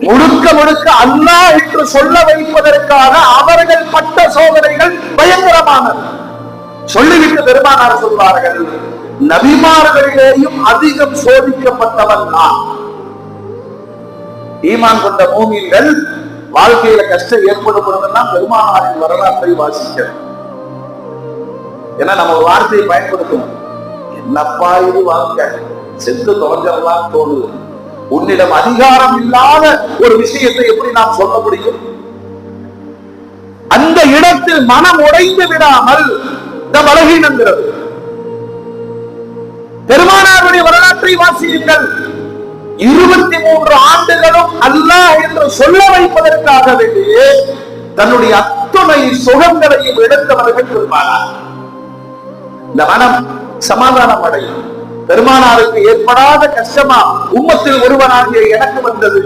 முழுக்க முழுக்க அண்ணா என்று சொல்ல வைப்பதற்காக அவர்கள் பட்ட சோதனைகள் பயங்கரமானது. சொல்லிவிட்டு பெருமானார் சொல்வார்கள் நபிமார்களிலேயும் அதிகம் சோதிக்கப்பட்டவன் நான். ஈமான் கொண்ட மூமின்கள் வாழ்க்கையில கஷ்டம் ஏற்படும் பொழுதெல்லாம் பெருமானாரின் வரலாற்றை வாசிக்கிறேன் ஏன்னா நம்ம ஒரு வார்த்தையை பயன்படுத்தணும். என்னப்பா இது வாழ்க்கை? செத்து தொலைஞ்சிடலாம் தோணுது. உன்னிடம் அதிகாரம் இல்லாத ஒரு விஷயத்தை எப்படி நாம் சொல்ல முடியும்? அந்த இடத்தில் மனம் உடைந்து விடாமல் இந்த பலகீனங்கிறது பெருமானாருடைய வரலாற்றை வாசியுங்கள். இருபத்தி மூன்று ஆண்டுகளும் அல்லாஹ் என்று சொல்ல வைப்பதற்காக வேண்டியே தன்னுடைய அத்துணை சுகங்களையும் எடுத்தவர்கள் பெருமானார். இந்த மனம் சமாதானம் அடையும். பெருமானாருக்கு ஏற்படாத கஷ்டமா உம்மத்தில் ஒருவனாகிய எனக்கு வந்தது.